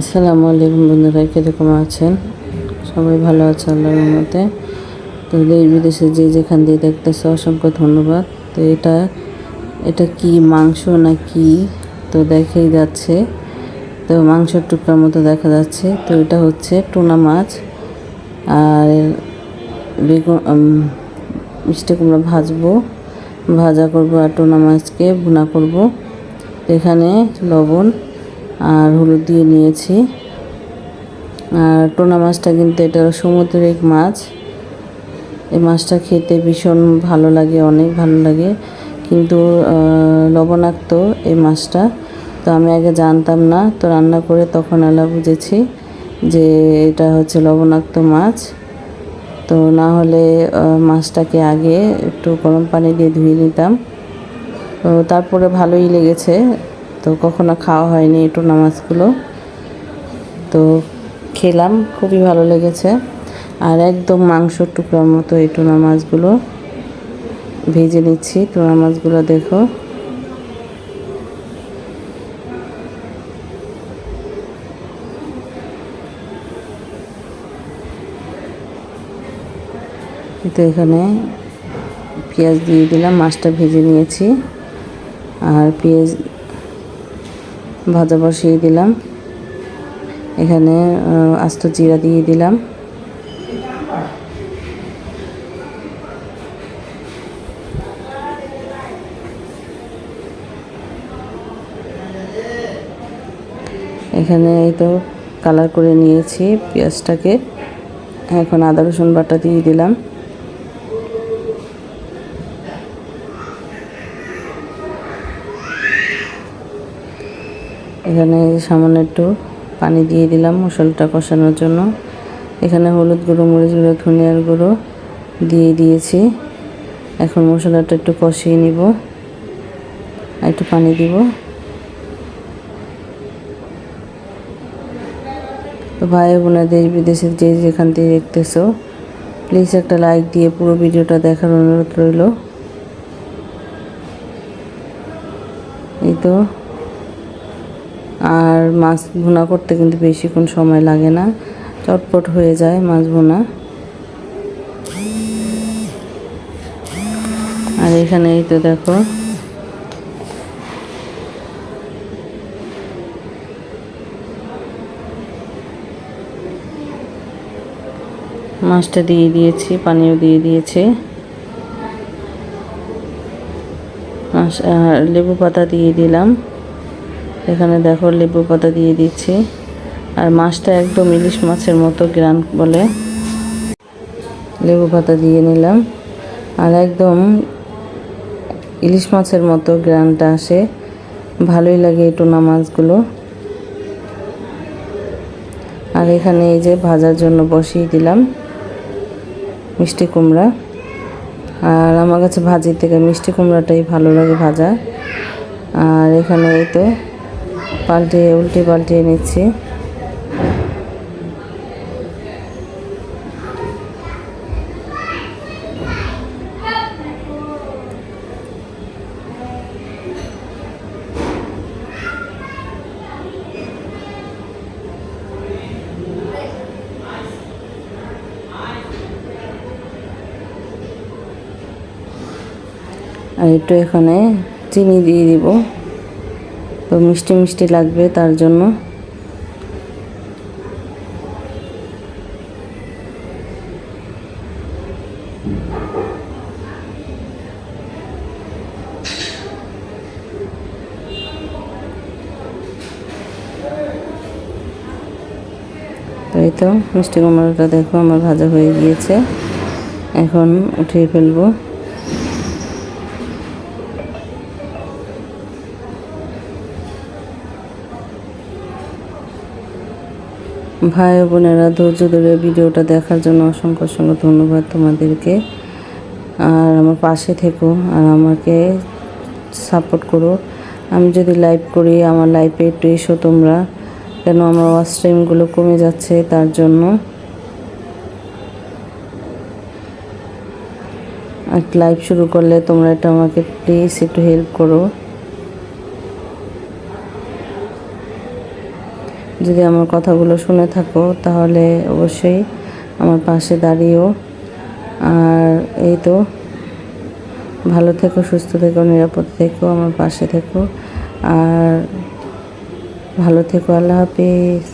আসসালামু আলাইকুম বন্ধুরা, কীরকম আছেন? সবাই ভালো আছে আল্লাহর মতে তো দেশ বিদেশে যে যেখান দিয়ে দেখতেছে, অসংখ্য ধন্যবাদ। তো এটা এটা কি মাংস না কি তো দেখেই যাচ্ছে। তো মাংসের টুকরার মতো দেখা যাচ্ছে। তো এটা হচ্ছে টুনা মাছ। আর বেগুন মিষ্টি কুমড়া ভাজবো। ভাজা করব আর টুনা মাছকে ভুনা করব। এখানে লবণ আর হলুদ দিয়ে নিয়েছি। আর টোনা মাছটা কিন্তু এটা সমুদ্রিক মাছ। এই মাছটা খেতে ভীষণ ভালো লাগে, অনেক ভালো লাগে। কিন্তু লবণাক্ত এই মাছটা। তো আমি আগে জানতাম না, তো রান্না করে তখন আলা বুঝেছি যে এটা হচ্ছে লবণাক্ত মাছ। তো না হলে মাছটাকে আগে একটু গরম পানি দিয়ে ধুয়ে নিতাম। তো তারপরে ভালোই লেগেছে। তো কখনো খাওয়া হয়নি মাছগুলো তো খেলাম, খুবই ভালো লেগেছে। আর একদম মাংসর টুকরার মতো এই টুনা মাছগুলো ভেজে নিচ্ছি টুনা মাছগুলো দেখো। তো এখানে পেঁয়াজ দিয়ে দিলাম, মাছটা ভেজে নিয়েছি। আর পেঁয়াজ ভাজা বসিয়ে দিলাম। এখানে আস্ত জিরা দিয়ে দিলাম। এখানে এই তো কালার করে নিয়েছি পেঁয়াজটাকে। এখন আদা রসুন বাটা দিয়ে দিলাম। এখানে সামান্য একটু পানি দিয়ে দিলাম মশলাটা কষানোর জন্য। এখানে হলুদ গুঁড়ো, মরিচ গুঁড়ো, ধনিয়ার গুঁড়ো দিয়ে দিয়েছি। এখন মশলাটা একটু কষিয়ে নিব। একটু পানি দিব। তো ভাই বোনা দেশ বিদেশের যে যেখান থেকে দেখতেছো প্লিজ একটা লাইক দিয়ে পুরো ভিডিওটা দেখার অনুরোধ রইল। এই তো। আর মাছ ভুনা করতে কিন্তু বেশিক্ষণ সময় লাগে না। চটপট হয়ে যায় মাছ ভুনা। আর এখানে এই তো দেখো। মাছটা দিয়ে দিয়েছি, পানিও দিয়ে দিয়েছে। মাছ আর লেবু পাতা দিয়ে দিলাম। এখানে দেখো লেবু পাতা দিয়ে দিচ্ছি। আর মাছটা একদম ইলিশ মাছের মতো গ্রান বলে। লেবু পাতা দিয়ে নিলাম। আর একদম ইলিশ মাছের মতো গ্রানটা আসে। ভালোই লাগে এই টোনা মাছগুলো। আর এখানে এই যে ভাজার জন্য বসিয়ে দিলাম মিষ্টি কুমড়া। আর আমার কাছে ভাজির থেকে মিষ্টি কুমড়াটাই ভালো লাগে ভাজা। আর এখানে এই তো পাল্টিয়ে উল্টে পাল্টিয়ে নিচ্ছি। আর একটু এখানে চিনি দিয়ে দিব। তো মিষ্টি মিষ্টি লাগবে তার জন্য। এই তো, মিষ্টি কুমড়োটা দেখো, আমার ভাজা হয়ে গিয়েছে। এখন উঠিয়ে ফেলব। ভাই বোনেরা, ধৈর্য ধরে ভিডিওটা দেখার জন্য অসংখ্য অসংখ্য ধন্যবাদ তোমাদেরকে। আর আমার পাশে থেকো আর আমাকে সাপোর্ট করো। আমি যদি লাইভ করি, আমার লাইভে একটু এসো তোমরা কেন আমার ওয়াচ টাইমগুলো কমে যাচ্ছে তার জন্য। আর লাইভ শুরু করলে তোমরা এটা আমাকে প্লিজ একটু হেল্প করো। যদি আমার কথাগুলো শুনে থাকো, তাহলে অবশ্যই আমার পাশে দাঁড়িয়েও আর এই তো, ভালো থেকো, সুস্থ থেকো, নিরাপদ থেকো, আমার পাশে থেকো। আর ভালো থেকো, আল্লাহ হাফিজ।